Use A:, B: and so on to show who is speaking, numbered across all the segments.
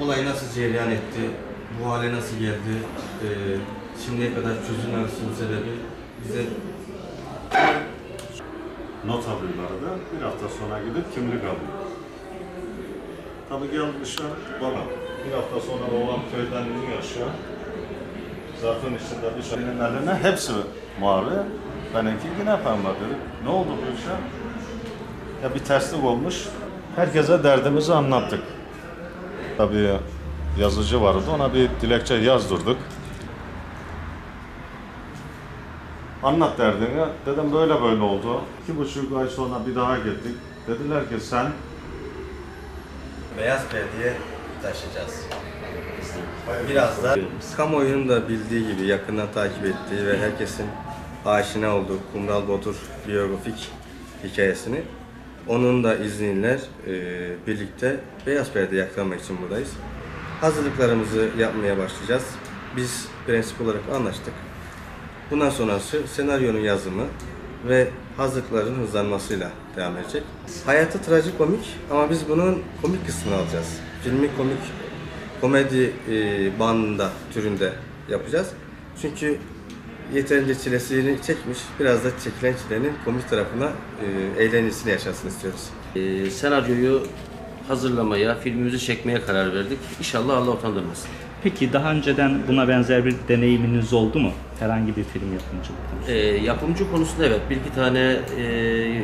A: olay nasıl cereyan etti, bu hale nasıl geldi, e, şimdiye kadar çözülmemesinin sebebi bize
B: not alıyorlar da bir hafta sonra gidip kimlik alıyor. Tabii gelmişler bana. Bir hafta sonra oğlan köyden iniyor aşağı. Zarfın içinde bir şeyin eline hepsi mavi. Benimki yine pembe dedik. Ne oldu bu işe? Ya bir terslik olmuş. Herkese derdimizi anlattık. Tabii yazıcı vardı. Ona bir dilekçe yazdırdık. Anlat derdini. Dedim böyle böyle oldu. İki buçuk ay sonra bir daha gittik. Dediler ki sen
A: beyaz perdeye taşıyacağız. Biraz da kamuoyunun da bildiği gibi yakından takip ettiği ve herkesin aşina olduğu Kumral Botur biyografik hikayesini onun da izniyle e, birlikte beyaz perdeye aktarmak için buradayız. Hazırlıklarımızı yapmaya başlayacağız. Biz prensip olarak anlaştık. Bundan sonrası senaryonun yazımı ve hazırlıkların hızlanmasıyla devam edecek. Hayatı trajikomik ama biz bunun komik kısmını alacağız. Filmi komik, komedi e, bandında, türünde yapacağız. Çünkü yeterince çilesini çekmiş, biraz da çekilen çilenin komik tarafına e, eğlencesini yaşasın istiyoruz.
C: Ee, senaryoyu hazırlamaya, filmimizi çekmeye karar verdik. İnşallah Allah utandırmasın.
D: Peki daha önceden buna benzer bir deneyiminiz oldu mu? Herhangi bir film yapımcılık konusunda?
C: Ee, yapımcı konusunda evet bir iki tane e,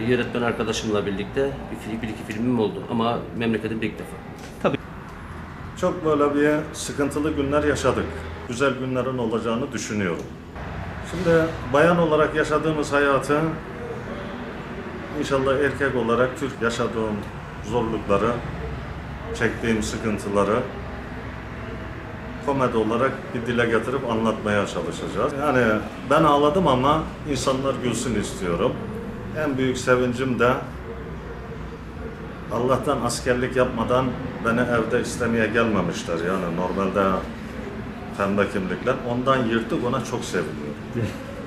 C: yönetmen arkadaşımla birlikte bir, bir iki filmim oldu ama memleketimde ilk defa.
B: çok böyle bir sıkıntılı günler yaşadık. Güzel günlerin olacağını düşünüyorum. Şimdi bayan olarak yaşadığımız hayatı inşallah erkek olarak Türk yaşadığım zorlukları, çektiğim sıkıntıları komedi olarak bir dile getirip anlatmaya çalışacağız. Yani ben ağladım ama insanlar gülsün istiyorum. En büyük sevincim de Allah'tan askerlik yapmadan beni evde istemeye gelmemişler. Yani normalde pembe kimlikler. Ondan yırtık ona çok seviniyorum.